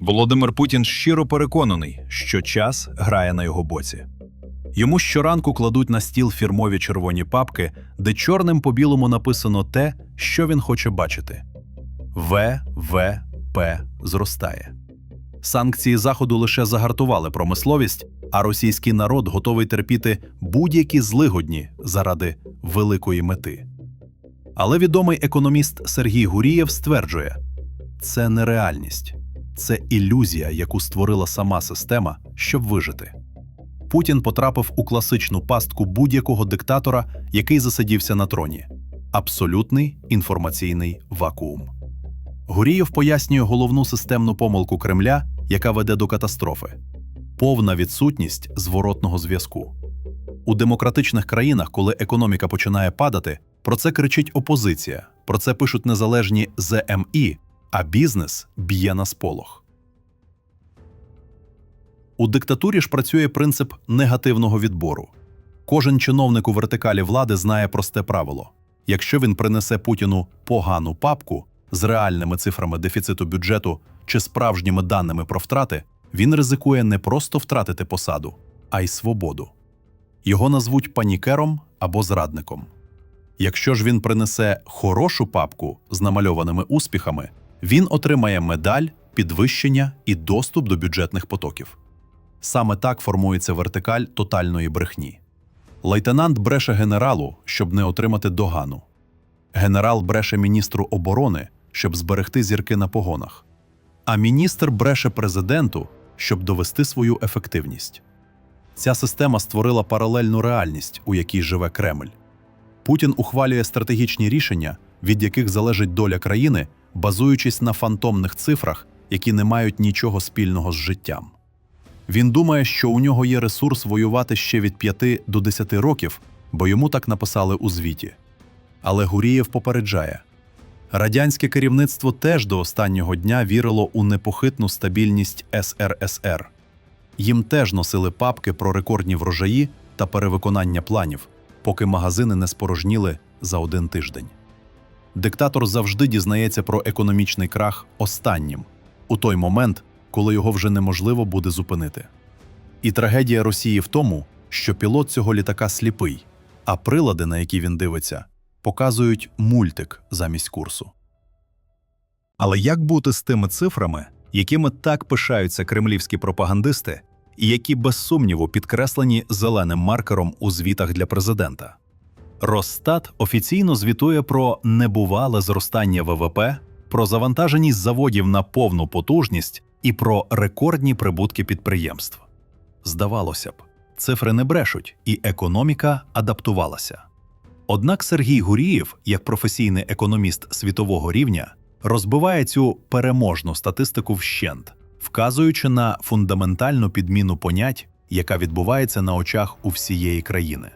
Володимир Путін щиро переконаний, що час грає на його боці. Йому щоранку кладуть на стіл фірмові червоні папки, де чорним по білому написано те, що він хоче бачити. ВВП зростає. Санкції Заходу лише загартували промисловість, а російський народ готовий терпіти будь-які злигодні заради великої мети. Але відомий економіст Сергій Гурієв стверджує, це не реальність, це ілюзія, яку створила сама система, щоб вижити. Путін потрапив у класичну пастку будь-якого диктатора, який засидівся на троні абсолютний інформаційний вакуум. Гурієв пояснює головну системну помилку Кремля, яка веде до катастрофи повна відсутність зворотного зв'язку. У демократичних країнах, коли економіка починає падати, про це кричить опозиція, про це пишуть незалежні ЗМІ, а бізнес б'є на сполох. У диктатурі ж працює принцип негативного відбору. Кожен чиновник у вертикалі влади знає просте правило: якщо він принесе Путіну погану папку з реальними цифрами дефіциту бюджету чи справжніми даними про втрати, він ризикує не просто втратити посаду, а й свободу. Його назвуть панікером або зрадником. Якщо ж він принесе хорошу папку з намальованими успіхами, він отримає медаль, підвищення і доступ до бюджетних потоків. Саме так формується вертикаль тотальної брехні. Лейтенант бреше генералу, щоб не отримати догану. Генерал бреше міністру оборони, щоб зберегти зірки на погонах. А міністр бреше президенту, щоб довести свою ефективність. Ця система створила паралельну реальність, у якій живе Кремль. Путін ухвалює стратегічні рішення, від яких залежить доля країни, базуючись на фантомних цифрах, які не мають нічого спільного з життям. Він думає, що у нього є ресурс воювати ще від 5 до 10 років, бо йому так написали у звіті. Але Гурієв попереджає: радянське керівництво теж до останнього дня вірило у непохитну стабільність СРСР. Їм теж носили папки про рекордні врожаї та перевиконання планів, поки магазини не спорожніли за один тиждень. Диктатор завжди дізнається про економічний крах останнім, у той момент, коли його вже неможливо буде зупинити. І трагедія Росії в тому, що пілот цього літака сліпий, а прилади, на які він дивиться, показують мультик замість курсу. Але як бути з тими цифрами, якими так пишаються кремлівські пропагандисти, і які без сумніву підкреслені зеленим маркером у звітах для президента? Росстат офіційно звітує про небувале зростання ВВП, про завантаженість заводів на повну потужність і про рекордні прибутки підприємств. Здавалося б, цифри не брешуть, і економіка адаптувалася. Однак Сергій Гурієв, як професійний економіст світового рівня, розбиває цю переможну статистику вщент, вказуючи на фундаментальну підміну понять, яка відбувається на очах у всієї країни.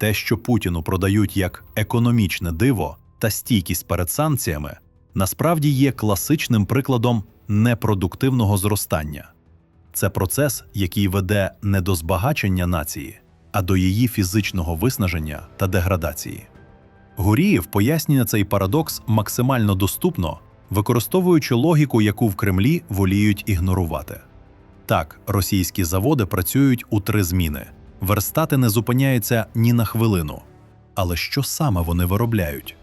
Те, що Путіну продають як економічне диво та стійкість перед санкціями, насправді є класичним прикладом непродуктивного зростання. Це процес, який веде не до збагачення нації, а до її фізичного виснаження та деградації. Гурієв пояснює цей парадокс максимально доступно, використовуючи логіку, яку в Кремлі воліють ігнорувати. Так, російські заводи працюють у три зміни, верстати не зупиняються ні на хвилину. Але що саме вони виробляють?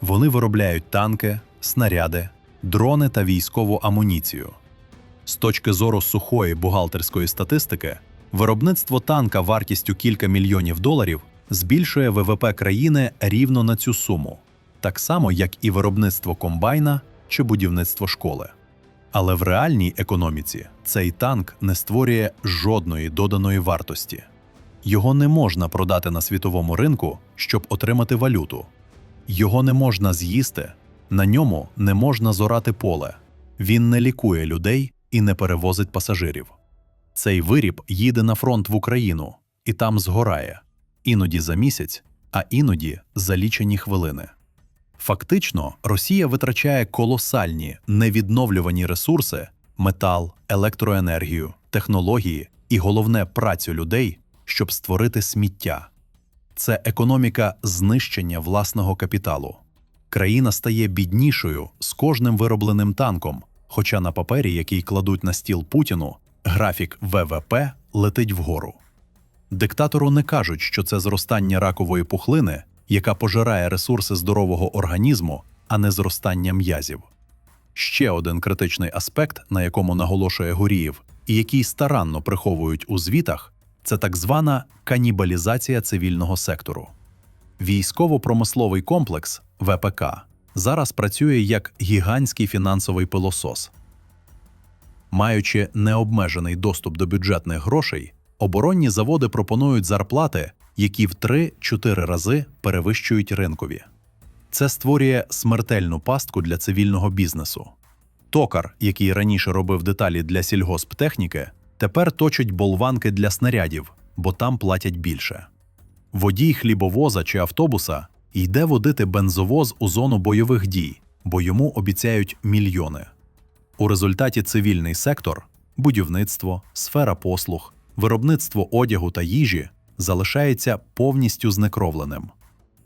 Вони виробляють танки, снаряди, дрони та військову амуніцію. З точки зору сухої бухгалтерської статистики, виробництво танка вартістю кілька мільйонів доларів збільшує ВВП країни рівно на цю суму, так само як і виробництво комбайна чи будівництво школи. Але в реальній економіці цей танк не створює жодної доданої вартості. Його не можна продати на світовому ринку, щоб отримати валюту. Його не можна з'їсти, на ньому не можна зорати поле. Він не лікує людей і не перевозить пасажирів. Цей виріб їде на фронт в Україну і там згорає іноді за місяць, а іноді за лічені хвилини. Фактично, Росія витрачає колосальні невідновлювані ресурси метал, електроенергію, технології і головне працю людей, щоб створити сміття. Це економіка знищення власного капіталу. Країна стає біднішою з кожним виробленим танком, Хоча на папері, який кладуть на стіл Путіну, графік ВВП летить вгору. Диктатору не кажуть, що це зростання ракової пухлини, яка пожирає ресурси здорового організму, а не зростання м'язів. Ще один критичний аспект, на якому наголошує Гурієв, і який старанно приховують у звітах, це так звана канібалізація цивільного сектору. Військово-промисловий комплекс ВПК зараз працює як гігантський фінансовий пилосос. Маючи необмежений доступ до бюджетних грошей, оборонні заводи пропонують зарплати, які в 3-4 рази перевищують ринкові. Це створює смертельну пастку для цивільного бізнесу. Токар, який раніше робив деталі для сільгосптехніки, тепер точить болванки для снарядів, бо там платять більше. Водій хлібовоза чи автобуса йде водити бензовоз у зону бойових дій, бо йому обіцяють мільйони. У результаті цивільний сектор будівництво, сфера послуг, виробництво одягу та їжі залишається повністю знекровленим.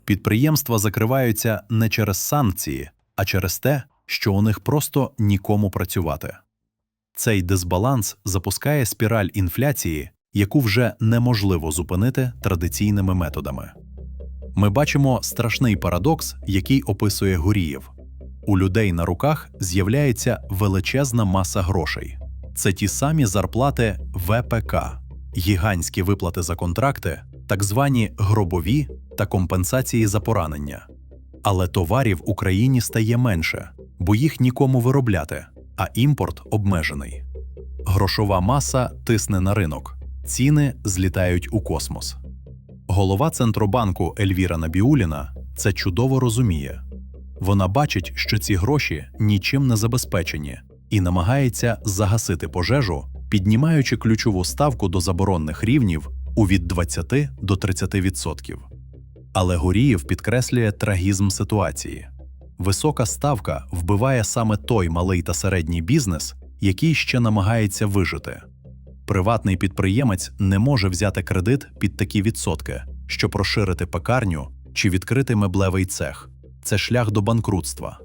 Підприємства закриваються не через санкції, а через те, що у них просто нікому працювати. Цей дисбаланс запускає спіраль інфляції, яку вже неможливо зупинити традиційними методами. Ми бачимо страшний парадокс, який описує Гурієв. У людей на руках з'являється величезна маса грошей. Це ті самі зарплати ВПК, гігантські виплати за контракти, так звані гробові та компенсації за поранення. Але товарів Україні стає менше, бо їх нікому виробляти, а імпорт обмежений. Грошова маса тисне на ринок, ціни злітають у космос. Голова Центробанку Ельвіра Набіуліна це чудово розуміє. Вона бачить, що ці гроші нічим не забезпечені, і намагається загасити пожежу, піднімаючи ключову ставку до заборонних рівнів у від 20 до 30%. Але Гурієв підкреслює трагізм ситуації. Висока ставка вбиває саме той малий та середній бізнес, який ще намагається вижити. Приватний підприємець не може взяти кредит під такі відсотки, щоб розширити пекарню чи відкрити меблевий цех. Це шлях до банкрутства.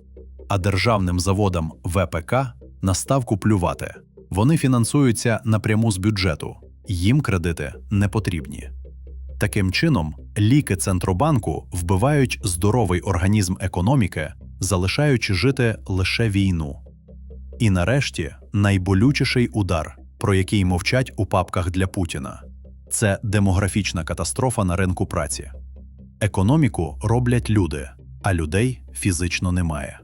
А державним заводам ВПК на ставку плювати. Вони фінансуються напряму з бюджету, їм кредити не потрібні. Таким чином, ліки Центробанку вбивають здоровий організм економіки, залишаючи жити лише війну. І нарешті найболючіший удар, про який мовчать у папках для Путіна це демографічна катастрофа на ринку праці. Економіку роблять люди, а людей фізично немає.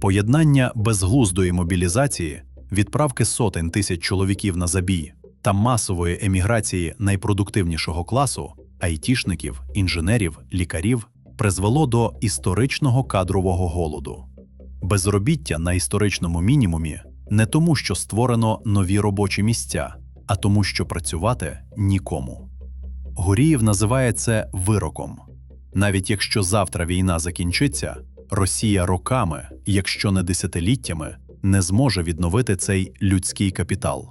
Поєднання безглуздої мобілізації, відправки сотень тисяч чоловіків на забій та масової еміграції найпродуктивнішого класу айтішників, інженерів, лікарів призвело до історичного кадрового голоду. Безробіття на історичному мінімумі не тому, що створено нові робочі місця, а тому, що працювати нікому. Гурієв називає це вироком. Навіть якщо завтра війна закінчиться, Росія роками, якщо не десятиліттями, не зможе відновити цей людський капітал.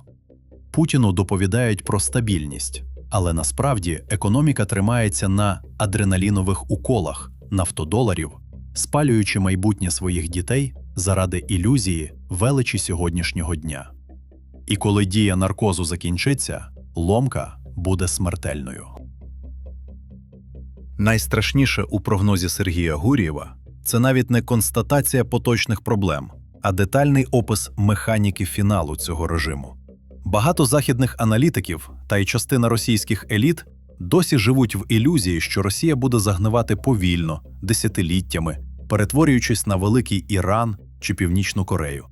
Путіну доповідають про стабільність, але насправді економіка тримається на адреналінових уколах, нафтодоларів, спалюючи майбутнє своїх дітей заради ілюзії величі сьогоднішнього дня. І коли дія наркозу закінчиться, ломка буде смертельною. Найстрашніше у прогнозі Сергія Гурєва це навіть не констатація поточних проблем, а детальний опис механіки фіналу цього режиму. Багато західних аналітиків та й частина російських еліт досі живуть в ілюзії, що Росія буде загнивати повільно, десятиліттями, перетворюючись на великий Іран чи Північну Корею.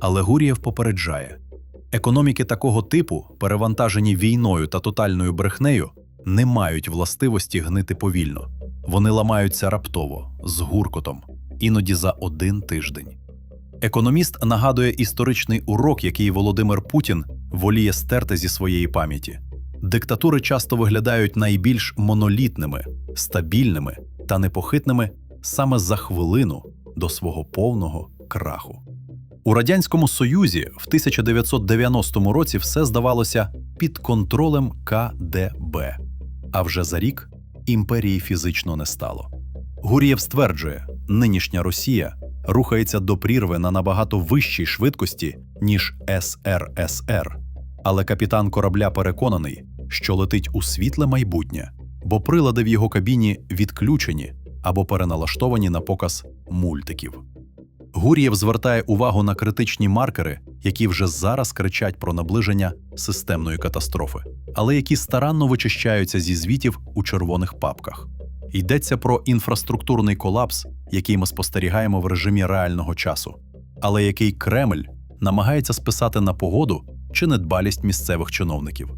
Але Гурєв попереджає: економіки такого типу, перевантажені війною та тотальною брехнею, не мають властивості гнити повільно. Вони ламаються раптово, з гуркотом, іноді за один тиждень. Економіст нагадує історичний урок, який Володимир Путін воліє стерти зі своєї пам'яті. Диктатури часто виглядають найбільш монолітними, стабільними та непохитними саме за хвилину до свого повного краху. У Радянському Союзі в 1990 році все здавалося під контролем КДБ, а вже за рік імперії фізично не стало. Гур'єв стверджує, нинішня Росія рухається до прірви на набагато вищій швидкості, ніж СРСР. Але капітан корабля переконаний, що летить у світле майбутнє, бо прилади в його кабіні відключені або переналаштовані на показ мультиків. Гур'єв звертає увагу на критичні маркери, які вже зараз кричать про наближення системної катастрофи, але які старанно вичищаються зі звітів у червоних папках. Йдеться про інфраструктурний колапс, який ми спостерігаємо в режимі реального часу, але який Кремль намагається списати на погоду чи недбалість місцевих чиновників.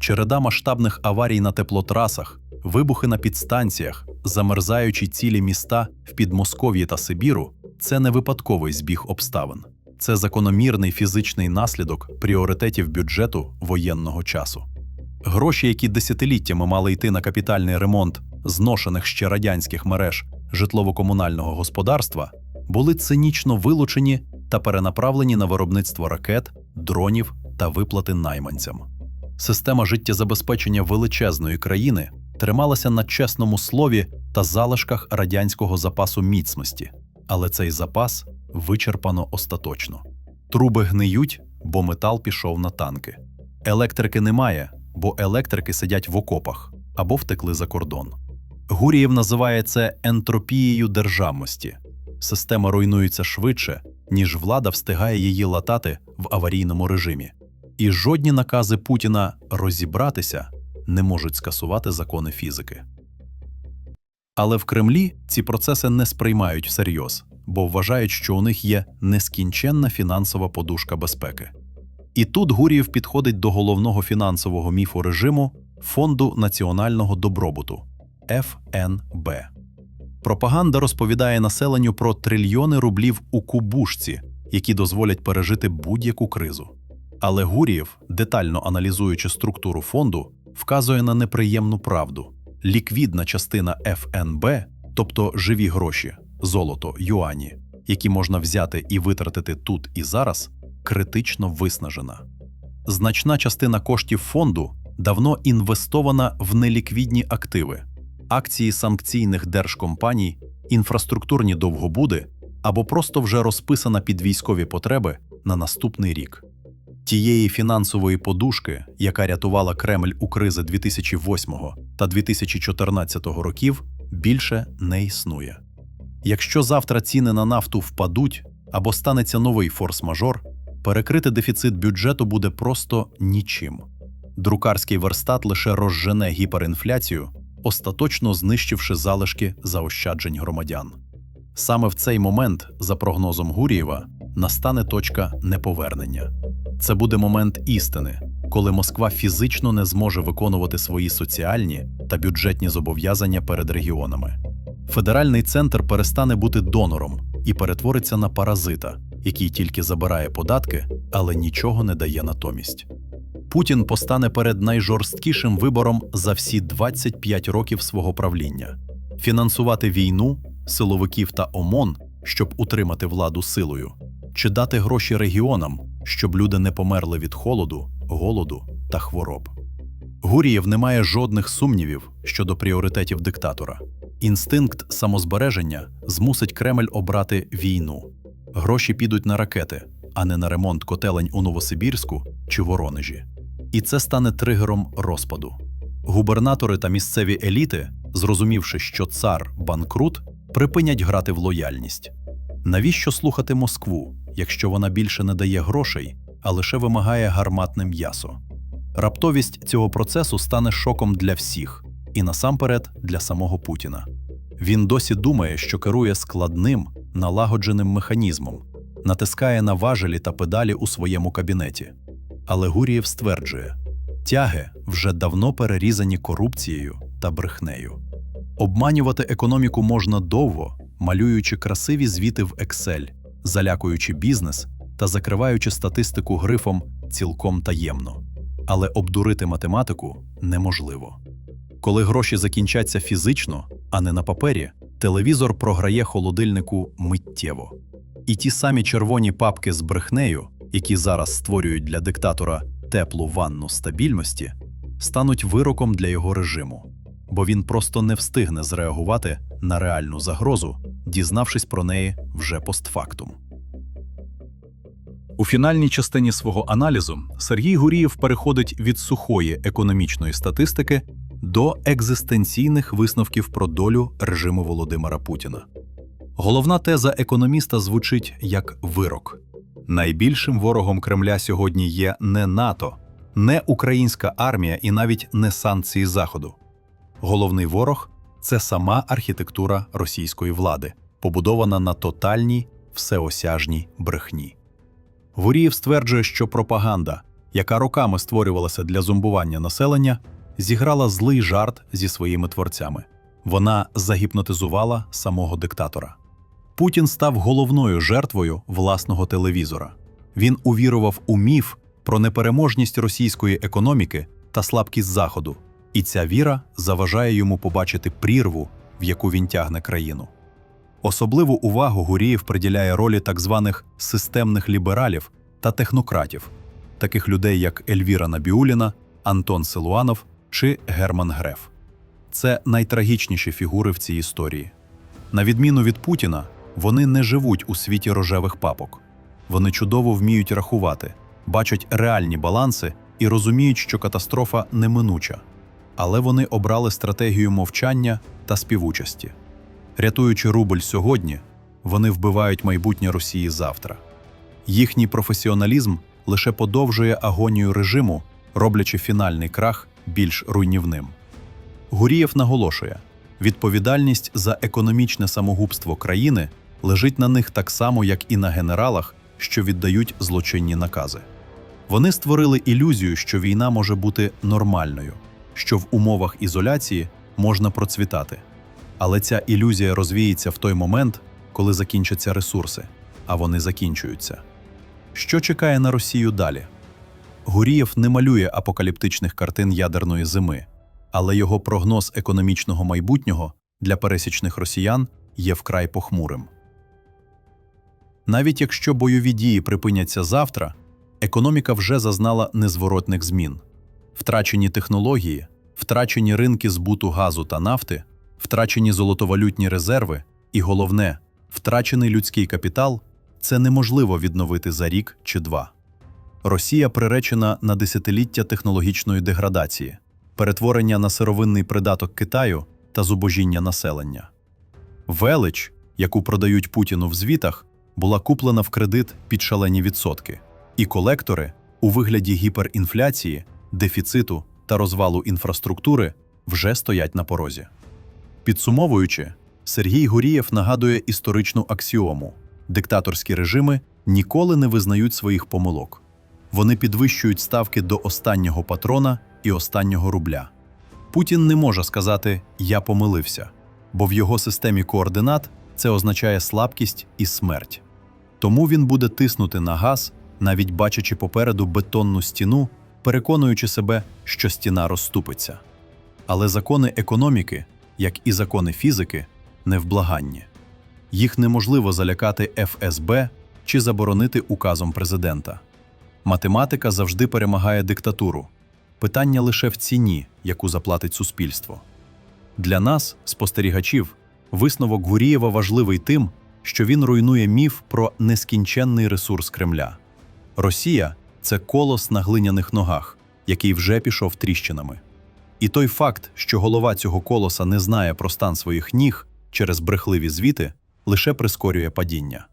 Череда масштабних аварій на теплотрасах, вибухи на підстанціях, замерзаючі цілі міста в Підмосков'ї та Сибіру це не випадковий збіг обставин. Це закономірний фізичний наслідок пріоритетів бюджету воєнного часу. Гроші, які десятиліттями мали йти на капітальний ремонт зношених ще радянських мереж житлово-комунального господарства, були цинічно вилучені та перенаправлені на виробництво ракет, дронів та виплати найманцям. Система життєзабезпечення величезної країни трималася на чесному слові та залишках радянського запасу міцності, але цей запас вичерпано остаточно. Труби гниють, бо метал пішов на танки. Електрики немає, бо електрики сидять в окопах або втекли за кордон. Гурієв називає це ентропією державності. Система руйнується швидше, ніж влада встигає її латати в аварійному режимі. І жодні накази Путіна розібратися не можуть скасувати закони фізики. Але в Кремлі ці процеси не сприймають всерйоз, бо вважають, що у них є нескінченна фінансова подушка безпеки. І тут Гурієв підходить до головного фінансового міфу режиму Фонду національного добробуту ФНБ. Пропаганда розповідає населенню про трильйони рублів у кубушці, які дозволять пережити будь-яку кризу. Але Гурієв, детально аналізуючи структуру фонду, вказує на неприємну правду: ліквідна частина ФНБ, тобто живі гроші, золото, юані, які можна взяти і витратити тут і зараз, критично виснажена. Значна частина коштів фонду давно інвестована в неліквідні активи, акції санкційних держкомпаній, інфраструктурні довгобуди або просто вже розписана під військові потреби на наступний рік. Тієї фінансової подушки, яка рятувала Кремль у кризи 2008 та 2014 років, більше не існує. Якщо завтра ціни на нафту впадуть або станеться новий форс-мажор, перекрити дефіцит бюджету буде просто нічим. Друкарський верстат лише розжене гіперінфляцію, остаточно знищивши залишки заощаджень громадян. Саме в цей момент, за прогнозом Гурієва, настане точка неповернення. Це буде момент істини, коли Москва фізично не зможе виконувати свої соціальні та бюджетні зобов'язання перед регіонами. Федеральний центр перестане бути донором і перетвориться на паразита, який тільки забирає податки, але нічого не дає натомість. Путін постане перед найжорсткішим вибором за всі 25 років свого правління фінансувати війну, силовиків та ОМОН, щоб утримати владу силою, чи дати гроші регіонам, щоб люди не померли від холоду, голоду та хвороб. Гурієв не має жодних сумнівів щодо пріоритетів диктатора. Інстинкт самозбереження змусить Кремль обрати війну. Гроші підуть на ракети, а не на ремонт котелень у Новосибірську чи Воронежі. І це стане тригером розпаду. Губернатори та місцеві еліти, зрозумівши, що цар банкрут, припинять грати в лояльність. Навіщо слухати Москву, якщо вона більше не дає грошей, а лише вимагає гарматне м'ясо? Раптовість цього процесу стане шоком для всіх, і насамперед для самого Путіна. Він досі думає, що керує складним, налагодженим механізмом, натискає на важелі та педалі у своєму кабінеті. Але Гурієв стверджує, тяги вже давно перерізані корупцією та брехнею. Обманювати економіку можна довго, малюючи красиві звіти в Excel, залякуючи бізнес та закриваючи статистику грифом цілком таємно. Але обдурити математику неможливо. Коли гроші закінчаться фізично, а не на папері, телевізор програє холодильнику миттєво. І ті самі червоні папки з брехнею, які зараз створюють для диктатора теплу ванну стабільності, стануть вироком для його режиму, бо він просто не встигне зреагувати на реальну загрозу дізнавшись про неї вже постфактум. У фінальній частині свого аналізу Сергій Гурієв переходить від сухої економічної статистики до екзистенційних висновків про долю режиму Володимира Путіна. Головна теза економіста звучить як вирок. Найбільшим ворогом Кремля сьогодні є не НАТО, не українська армія і навіть не санкції Заходу. Головний ворог це сама архітектура російської влади, побудована на тотальній всеосяжній брехні. Гурієв стверджує, що пропаганда, яка роками створювалася для зомбування населення, зіграла злий жарт зі своїми творцями. Вона загіпнотизувала самого диктатора. Путін став головною жертвою власного телевізора. Він увірував у міф про непереможність російської економіки та слабкість Заходу, і ця віра заважає йому побачити прірву, в яку він тягне країну. Особливу увагу Гурієв приділяє ролі так званих системних лібералів та технократів, таких людей як Ельвіра Набіуліна, Антон Силуанов чи Герман Греф. Це найтрагічніші фігури в цій історії. На відміну від Путіна, вони не живуть у світі рожевих папок. Вони чудово вміють рахувати, бачать реальні баланси і розуміють, що катастрофа неминуча. Але вони обрали стратегію мовчання та співучасті. Рятуючи рубль сьогодні, вони вбивають майбутнє Росії завтра. Їхній професіоналізм лише подовжує агонію режиму, роблячи фінальний крах більш руйнівним. Гурієв наголошує: відповідальність за економічне самогубство країни лежить на них так само, як і на генералах, що віддають злочинні накази. Вони створили ілюзію, що війна може бути нормальною, що в умовах ізоляції можна процвітати. Але ця ілюзія розвіється в той момент, коли закінчаться ресурси, а вони закінчуються. Що чекає на Росію далі? Гурієв не малює апокаліптичних картин ядерної зими, але його прогноз економічного майбутнього для пересічних росіян є вкрай похмурим. Навіть якщо бойові дії припиняться завтра, економіка вже зазнала незворотних змін. Втрачені технології, втрачені ринки збуту газу та нафти, втрачені золотовалютні резерви і головне, втрачений людський капітал це неможливо відновити за рік чи два. Росія приречена на десятиліття технологічної деградації, перетворення на сировинний придаток Китаю та зубожіння населення. Велич, яку продають Путіну в звітах, була куплена в кредит під шалені відсотки, і колектори у вигляді гіперінфляції, дефіциту та розвалу інфраструктури вже стоять на порозі. Підсумовуючи, Сергій Гурієв нагадує історичну аксіому: диктаторські режими ніколи не визнають своїх помилок. Вони підвищують ставки до останнього патрона і останнього рубля. Путін не може сказати Я помилився, бо в його системі координат це означає слабкість і смерть. Тому він буде тиснути на газ, навіть бачачи попереду бетонну стіну, переконуючи себе, що стіна розступиться. Але закони економіки, як і закони фізики, невблаганні. Їх неможливо залякати ФСБ чи заборонити указом президента. Математика завжди перемагає диктатуру. Питання лише в ціні, яку заплатить суспільство. Для нас, спостерігачів, висновок Гурієва важливий тим, що він руйнує міф про нескінченний ресурс Кремля. Росія це колос на глиняних ногах, який вже пішов тріщинами. І той факт, що голова цього колоса не знає про стан своїх ніг через брехливі звіти, лише прискорює падіння.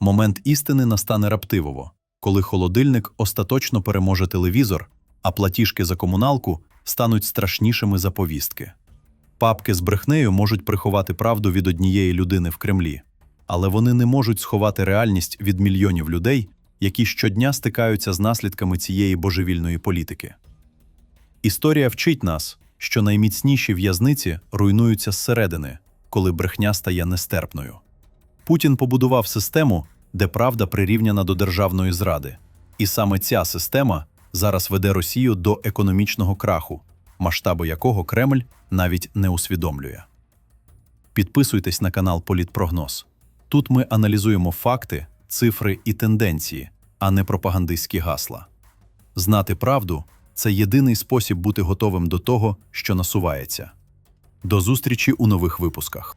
Момент істини настане раптивово, коли холодильник остаточно переможе телевізор, а платіжки за комуналку стануть страшнішими за повістки. Папки з брехнею можуть приховати правду від однієї людини в Кремлі, але вони не можуть сховати реальність від мільйонів людей, які щодня стикаються з наслідками цієї божевільної політики. Історія вчить нас, що найміцніші в'язниці руйнуються зсередини, коли брехня стає нестерпною. Путін побудував систему, де правда прирівняна до державної зради, і саме ця система зараз веде Росію до економічного краху, масштаби якого Кремль навіть не усвідомлює. Підписуйтесь на канал Політпрогноз. Тут ми аналізуємо факти, цифри і тенденції, а не пропагандистські гасла. Знати правду це єдиний спосіб бути готовим до того, що насувається. До зустрічі у нових випусках.